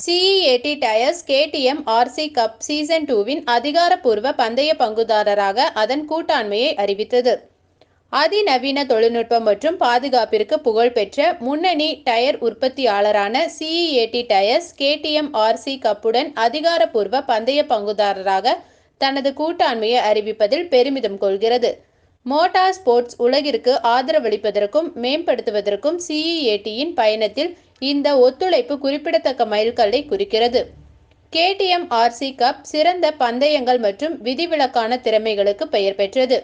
CEAT tyres KTM RC cup season டூவின் அதிகாரப்பூர்வ பந்தய பங்குதாரராக அதன் கூட்டாண்மையை அறிவித்தது. அதிநவீன தொழில்நுட்பம் மற்றும் பாதுகாப்பிற்கு புகழ்பெற்ற முன்னணி tyre உற்பத்தியாளரான C E A T tyres KTM RC கப்புடன் அதிகாரப்பூர்வ பந்தய பங்குதாரராக தனது கூட்டாண்மையை அறிவிப்பதில் பெருமிதம் கொள்கிறது. மோட்டார் ஸ்போர்ட்ஸ் உலகிற்கு ஆதரவளிப்பதற்கும் மேம்படுத்துவதற்கும் சிஇஏடியின் பயணத்தில் இந்த ஒத்துழைப்பு குறிப்பிடத்தக்க மைல்கல்லை குறிக்கிறது. கேடிஎம் ஆர்சி கப் சிறந்த பந்தயங்கள் மற்றும் விதிவிலக்கான திறமைகளுக்கு பெயர் பெற்றது.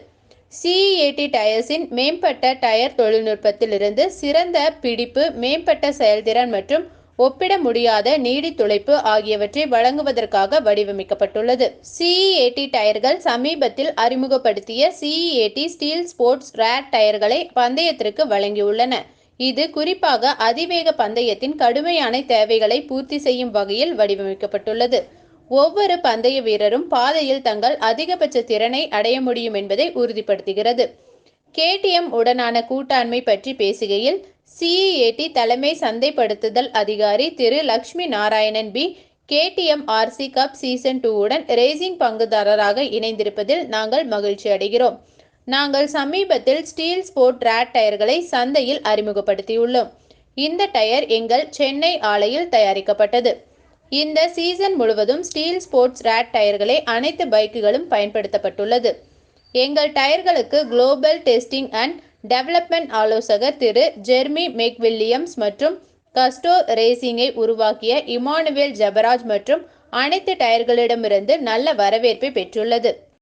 சிஇஏடி டயர்ஸின் மேம்பட்ட டயர் தொழில்நுட்பத்திலிருந்து சிறந்த பிடிப்பு மேம்பட்ட செயல்திறன் மற்றும் ஒப்பிட முடியாத நீடித்துழைப்பு ஆகியவற்றை வழங்குவதற்காக வடிவமைக்கப்பட்டுள்ளது. சிஇஏடி டயர்கள் சமீபத்தில் அறிமுகப்படுத்திய சிஇஏடி ஸ்டீல் ஸ்போர்ட்ஸ் ரேட் டயர்களை பந்தயத்திற்கு வழங்கியுள்ளன. இது குறிப்பாக அதிவேக பந்தயத்தின் கடுமையான தேவைகளை பூர்த்தி செய்யும் வகையில் வடிவமைக்கப்பட்டுள்ளது. ஒவ்வொரு பந்தய வீரரும் பாதையில் தங்கள் அதிகபட்ச திறனை அடைய முடியும் என்பதை உறுதிப்படுத்துகிறது. கேடிஎம் உடனான கூட்டாண்மை பற்றி பேசுகையில் சிஇஏடி தலைமை சந்தைப்படுத்துதல் அதிகாரி திரு Lakshmi Narayanan P KTM RC cup season டூவுடன் racing பங்குதாரராக இணைந்திருப்பதில் நாங்கள் மகிழ்ச்சி அடைகிறோம். நாங்கள் சமீபத்தில் ஸ்டீல் ஸ்போர்ட் ரேட் டயர்களை சந்தையில் அறிமுகப்படுத்தியுள்ளோம். இந்த டயர் எங்கள் சென்னை ஆலையில் தயாரிக்கப்பட்டது. இந்த சீசன் முழுவதும் ஸ்டீல் ஸ்போர்ட்ஸ் ரேட் டயர்களே அனைத்து பைக்குகளும் பயன்படுத்தப்பட்டுள்ளது. எங்கள் டயர்களுக்கு குளோபல் டெஸ்டிங் அண்ட் டெவலப்மெண்ட் ஆலோசகர் திரு ஜெர்மி மெக்வில்லியம்ஸ் மற்றும் கஸ்டோ ரேசிங்கை உருவாக்கிய இமானுவேல் ஜபராஜ் மற்றும் அனைத்து டயர்களிடமிருந்து நல்ல வரவேற்பை பெற்றுள்ளது.